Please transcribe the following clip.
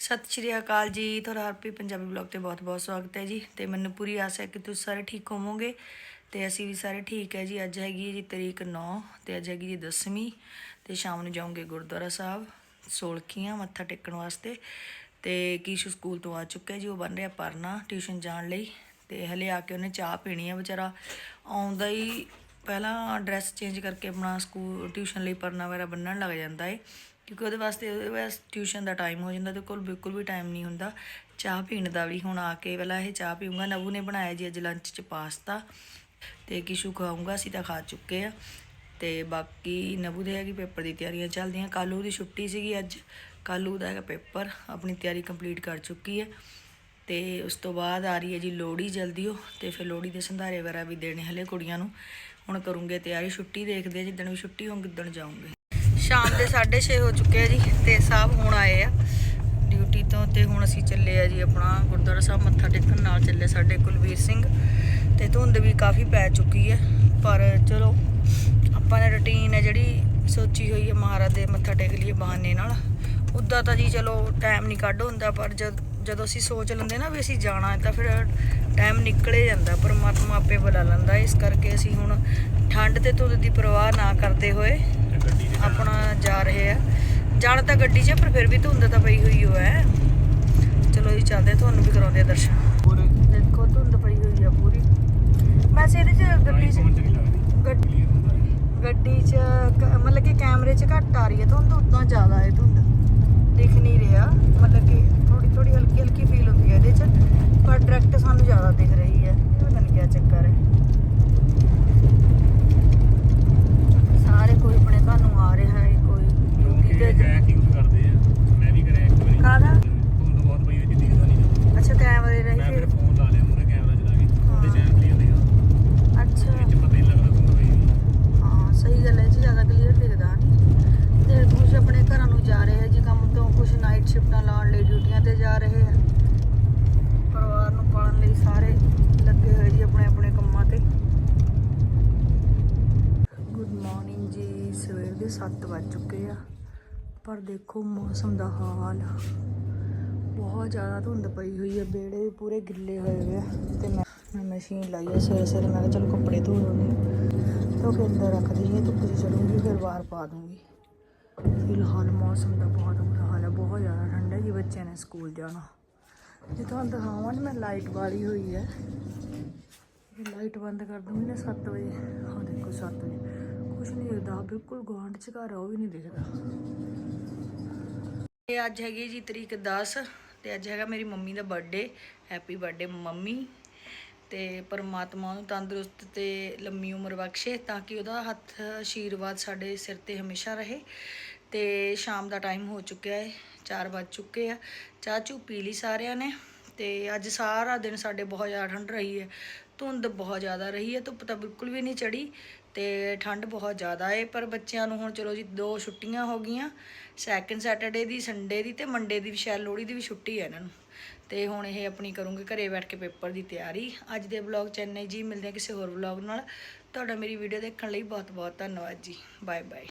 ਸਤਿ ਸ਼੍ਰੀ ਅਕਾਲ ਜੀ। ਤੁਹਾਡਾ ਹਰਪੀ ਪੰਜਾਬੀ ਬਲੌਗ ਤੇ ਬਹੁਤ-ਬਹੁਤ ਸਵਾਗਤ ਹੈ ਜੀ। ਤੇ ਮੈਨੂੰ ਪੂਰੀ ਆਸ ਹੈ ਕਿ ਤੁਸੀਂ ਸਾਰੇ ਠੀਕ ਹੋਵੋਗੇ। ਤੇ ਅਸੀਂ ਵੀ ਸਾਰੇ ਠੀਕ ਹੈ ਜੀ। ਅੱਜ ਹੈਗੀ ਹੈ ਜੀ ਤਰੀਕ 9 ਤੇ ਅੱਜ ਹੈਗੀ ਜੀ 10ਵੀਂ ਤੇ ਸ਼ਾਮ ਨੂੰ ਜਾਵਾਂਗੇ ਗੁਰਦੁਆਰਾ ਸਾਹਿਬ। ਸੋਲਖੀਆਂ ਮੱਥਾ ਟੇਕਣ ਵਾਸਤੇ। ਤੇ ਕੀਸ਼ੂ ਸਕੂਲ ਤੋਂ ਆ ਚੁੱਕਿਆ ਜੀ। ਉਹ ਬਣ ਰਿਹਾ ਪਰਨਾ ਟਿਊਸ਼ਨ ਜਾਣ ਲਈ। ਤੇ ਹਲੇ ਆ ਕੇ ਉਹਨੇ ਚਾਹ ਪੀਣੀ ਆ ਵਿਚਾਰਾ ਆਉਂਦਾ ਹੀ ਪਹਿਲਾਂ ਡਰੈਸ ਚੇਂਜ ਕਰਕੇ ਆਪਣਾ ਸਕੂਲ ਟਿਊਸ਼ਨ ਲਈ ਪਰਨਾ ਵਗੈਰਾ ਬੰਨਣ ਲੱਗ ਜਾਂਦਾ ਏ। ਕਿਉਂਕਿ ਉਹਦੇ ਵਾਸਤੇ ਉਹਦੇ ਵਾਸਤੇ ਟਿਊਸ਼ਨ ਦਾ ਟਾਈਮ ਹੋ ਜਾਂਦਾ ਤੇ ਕੋਲ ਬਿਲਕੁਲ ਵੀ ਟਾਈਮ ਨਹੀਂ ਹੁੰਦਾ। ਚਾਹ ਪੀਣ ਦਾ ਵੀ ਹੁਣ ਆ ਕੇ ਪਹਿਲਾਂ ਇਹ ਚਾਹ ਪੀਊਂਗਾ। ਨਵੂ ਨੇ ਬਣਾਇਆ ਜੀ ਅੱਜ ਲੰਚ 'ਚ ਪਾਸਤਾ ਤੇ ਕਿਸ਼ੂ ਖਾਊਂਗਾ, ਅਸੀਂ ਤਾਂ ਖਾ ਚੁੱਕੇ ਆ। ਤੇ ਬਾਕੀ ਨਵੂ ਦੇ ਹੈਗੀ ਪੇਪਰ ਦੀ ਤਿਆਰੀਆਂ ਚੱਲਦੀਆਂ। ਕੱਲ੍ਹ ਦੀ ਛੁੱਟੀ ਸੀਗੀ ਅੱਜ। ਕੱਲ੍ਹ ਦਾ ਹੈਗਾ ਪੇਪਰ। ਆਪਣੀ ਤਿਆਰੀ ਕੰਪਲੀਟ ਕਰ ਚੁੱਕੀ ਹੈ ਤੇ ਉਸ ਤੋਂ ਬਾਅਦ ਆ ਰਹੀ ਹੈ ਜੀ ਲੋਹੜੀ ਜਲਦੀ ਉਹ। ਤੇ ਫਿਰ ਲੋਹੜੀ ਦੇ ਸੰਧਾਰੇ ਵਗੈਰਾ ਵੀ ਦੇਣੇ ਹਲੇ ਕੁੜੀਆਂ ਨੂੰ। ਹੁਣ ਕਰੂੰਗੇ ਤਿਆਰੀ। ਛੁੱਟੀ ਦੇਖਦੇ ਆ ਜਿੱਦਣ ਵੀ ਛੁੱਟੀ ਹੋਊਗੀ ਗਿੱਦਣ ਜਾਊਂਗੇ। ਸ਼ਾਮ ਦੇ 6:30 ਹੋ ਚੁੱਕੇ ਆ ਜੀ ਤੇ ਸਾਹਿਬ ਹੁਣ ਆਏ ਆ। ਡਿਊਟੀ ਤੋਂ ਤੇ ਹੁਣ ਅਸੀਂ ਚੱਲੇ ਆ ਜੀ ਆਪਣਾ ਗੁਰਦੁਆਰਾ ਸਾਹਿਬ, ਮੱਥਾ ਟੇਕਣ। ਨਾਲ ਚੱਲੇ ਸਾਡੇ ਕੁਲਵੀਰ ਸਿੰਘ ਤੇ ਧੁੰਦ ਵੀ ਕਾਫੀ ਪੈ ਚੁੱਕੀ ਹੈ ਪਰ ਚਲੋ, ਆਪਾਂ ਨੇ ਰੁਟੀਨ ਹੈ ਜਿਹੜੀ ਸੋਚੀ ਹੋਈ ਹੈ ਮਹਾਰਾਜ ਦੇ ਮੱਥਾ ਟੇਕ ਲਈਏ ਬਹਾਨੇ ਨਾਲ। ਉੱਦਾਂ ਤਾਂ ਜੀ ਚਲੋ ਟਾਈਮ ਨਹੀਂ ਕੱਢ ਹੁੰਦਾ, ਪਰ ਜਦ, ਜਦੋਂ ਅਸੀਂ ਸੋਚ ਲੈਂਦੇ ਨਾ ਵੀ ਅਸੀਂ ਜਾਣਾ ਹੈ ਤਾਂ ਫਿਰ ਟਾਈਮ ਨਿਕਲੇ ਜਾਂਦਾ, ਪਰਮਾਤਮਾ ਆਪੇ ਬੁਲਾ ਲੈਂਦਾ। ਇਸ ਕਰਕੇ ਅਸੀਂ ਹੁਣ ਠੰਡ ਤੇ ਧੁੰਦ ਦੀ ਪਰਵਾਹ ਨਾ ਕਰਦੇ ਹੋਏ ਆਪਣਾ ਜਾ ਰਹੇ ਆ। ਜਾਣ ਤਾਂ ਗੱਡੀ 'ਚ ਪਰ ਫਿਰ ਵੀ ਧੁੰਦ ਤਾਂ ਪਈ ਹੋਈ ਹੋ ਹੈ ਚਲੋ ਜੀ ਚੱਲਦੇ ਤੁਹਾਨੂੰ ਵੀ ਕਰਾਉਂਦੇ ਆ ਦਰਸ਼ਨ। ਦੇਖੋ ਧੁੰਦ ਪਈ ਹੋਈ ਆ ਪੂਰੀ। ਵੈਸੇ ਇਹਦੇ 'ਚ ਗੱਡੀ 'ਚ ਗੱਡੀ 'ਚ ਮਤਲਬ ਕਿ ਕੈਮਰੇ 'ਚ ਘੱਟ ਆ ਰਹੀ ਹੈ ਧੁੰਦ ਉਦਾਂ ਜ਼ਿਆਦਾ ਹੈ ਧੁੰਦ। ਦਿਖ ਨਹੀਂ ਰਿਹਾ। ਮਤਲਬ ਕਿ ਥੋੜੀ ਥੋੜੀ ਹਲਕੀ ਹਲਕੀ ਫੀਲ ਹੁੰਦੀ ਹੈ ਇਹਦੇ 'ਚ ਪਰ ਡਾਇਰੈਕਟ ਸਾਨੂੰ ਜ਼ਿਆਦਾ ਦਿਖ ਰਹੀ ਹੈ ਇਹ ਪਤਾ ਨਹੀਂ ਕੀ ਚੱਕਰ ਹੈ ਸਾਰੇ ਕੋਈ ਆਪਣੇ ਘਰ ਨੂੰ ਆ ਰਿਹਾ ਹੈ ਕੋਈ ਡਿਊਟੀ ਤੇ ਕਾਹਦਾ ਅੱਛਾ ਕੈਮਰੇ ਰਹੀ ਫਿਰ ਅੱਛਾ ਹਾਂ ਸਹੀ ਗੱਲ ਹੈ ਇਹ 'ਚ ਜ਼ਿਆਦਾ ਕਲੀਅਰ ਦਿਖਦਾ ਨਹੀਂ ਤੇ ਕੁਝ ਆਪਣੇ ਘਰਾਂ ਨੂੰ ਜਾ ਰਹੇ ਹੈ ਜੀ ਕੰਮ ਤੋਂ ਕੁਝ ਨਾਈਟ ਸ਼ਿਫਟਾਂ ਲਾਉਣ ਲਈ ਡਿਊਟੀਆਂ ਤੇ ਜਾ ਰਹੇ ਹੈ ਪਰਿਵਾਰ ਨੂੰ ਪਾਲਣ ਲਈ ਸਾਰੇ ਲੱਗੇ ਹੋਏ ਜੀ ਆਪਣੇ ਆਪਣੇ ਕੰਮਾਂ ਤੇ ਗੁੱਡ ਮਾਰਨਿੰਗ ਜੀ, ਸਵੇਰ ਦੇ 7 ਵੱਜ ਚੁੱਕੇ ਆ। ਪਰ ਦੇਖੋ ਮੌਸਮ ਦਾ ਹਾਲ। ਬਹੁਤ ਜ਼ਿਆਦਾ ਧੁੰਦ ਪਈ ਹੋਈ ਹੈ ਬੇੜੇ ਵੀ ਪੂਰੇ ਗਿੱਲੇ ਹੋਏ ਹੋਏ ਆ। ਤੇ ਮੈਂ ਮੈਂ ਮਸ਼ੀਨ ਲਾਈ ਹੈ ਸਵੇਰੇ ਸਵੇਰੇ। ਮੈਂ ਕਿਹਾ ਚਲੋ ਕੱਪੜੇ ਧੋ ਲਵਾਂਗੀ ਧੋ ਫਿਰ ਅੰਦਰ ਰੱਖ ਦਈਏ, ਧੁੱਪ 'ਚ ਚੜੂੰਗੀ, ਫਿਰ ਬਾਹਰ ਪਾ ਦੂੰਗੀ। ਫਿਲਹਾਲ ਮੌਸਮ ਦਾ ਬਹੁਤ ਬੁਰਾ ਹਾਲ ਹੈ ਬਹੁਤ ਜ਼ਿਆਦਾ ਠੰਡਾ ਜੀ, ਬੱਚਿਆਂ ਨੇ ਸਕੂਲ ਜਾਣਾ। ਜੇ ਤੁਹਾਨੂੰ ਦਿਖਾਵਾਂ ਨਾ ਮੈਂ ਲਾਈਟ ਵਾਲੀ ਹੋਈ ਹੈ ਲਾਈਟ ਬੰਦ ਕਰ ਦੂੰਗੀ ਨਾ 7 ਵਜੇ। ਹਾਂ ਦੇਖੋ 7 ਵਜੇ। ਕੁਛ ਨਹੀਂ ਦਿਖਦਾ। ਬਿਲਕੁਲ ਗੁਆਂਢ ਚ ਘਰ ਆ, ਉਹ ਵੀ ਨਹੀਂ ਦਿਖਦਾ। ਇਹ ਅੱਜ ਹੈਗੀ ਜੀ ਤਰੀਕ 10 ਤੇ ਅੱਜ ਹੈਗਾ ਮੇਰੀ ਮੰਮੀ ਦਾ ਬਰਥਡੇ ਹੈਪੀ ਬਰਥਡੇ ਮੰਮੀ। ਤੇ ਪਰਮਾਤਮਾ ਨੂੰ ਤੰਦਰੁਸਤ ਤੇ ਲੰਮੀ ਉਮਰ ਬਖਸ਼ੇ ਤਾਂ ਕਿ ਉਹਦਾ ਹੱਥ ਆਸ਼ੀਰਵਾਦ ਸਾਡੇ ਸਿਰ ਤੇ ਹਮੇਸ਼ਾ ਰਹੇ। ਤੇ ਸ਼ਾਮ ਦਾ ਟਾਈਮ ਹੋ ਚੁੱਕਿਆ ਹੈ 4 ਵੱਜ ਚੁੱਕੇ ਆ। ਚਾਹ ਚੂ ਪੀ ਲਈ ਸਾਰਿਆਂ ਨੇ। ਤੇ ਅੱਜ ਸਾਰਾ ਦਿਨ ਸਾਡੇ ਬਹੁਤ ਜ਼ਿਆਦਾ ਠੰਡ ਰਹੀ ਹੈ, ਧੁੰਦ ਬਹੁਤ ਜ਼ਿਆਦਾ ਰਹੀ ਹੈ, ਧੁੱਪ ਤਾਂ ਬਿਲਕੁਲ ਵੀ ਨਹੀਂ ਚੜੀ ਤੇ ਠੰਡ ਬਹੁਤ ਜ਼ਿਆਦਾ ਹੈ, ਪਰ ਬੱਚਿਆਂ ਨੂੰ ਹੁਣ ਚਲੋ ਜੀ ਦੋ ਛੁੱਟੀਆਂ ਹੋ ਗਈਆਂ ਸੈਕਿੰਡ ਸੈਟਰਡੇ ਦੀ ਸੰਡੇ ਦੀ ਤੇ ਮੰਡੇ ਦੀ ਵੀ ਸ਼ਾਇਦ ਲੋਹੜੀ ਦੀ ਵੀ ਛੁੱਟੀ ਹੈ ਇਹਨਾਂ ਨੂੰ। ਤੇ ਹੁਣ ਇਹ ਆਪਣੀ ਕਰੂੰਗੇ, ਘਰੇ ਬੈਠ ਕੇ ਪੇਪਰ ਦੀ ਤਿਆਰੀ। ਅੱਜ ਦੇ ਵਲੌਗ ਚ ਜੀ, ਮਿਲਦੇ ਹਾਂ ਕਿਸੇ ਹੋਰ ਵਲੌਗ ਨਾਲ। ਤੁਹਾਡਾ ਮੇਰੀ ਵੀਡੀਓ ਦੇਖਣ ਲਈ ਬਹੁਤ ਬਹੁਤ ਧੰਨਵਾਦ ਜੀ। Bye bye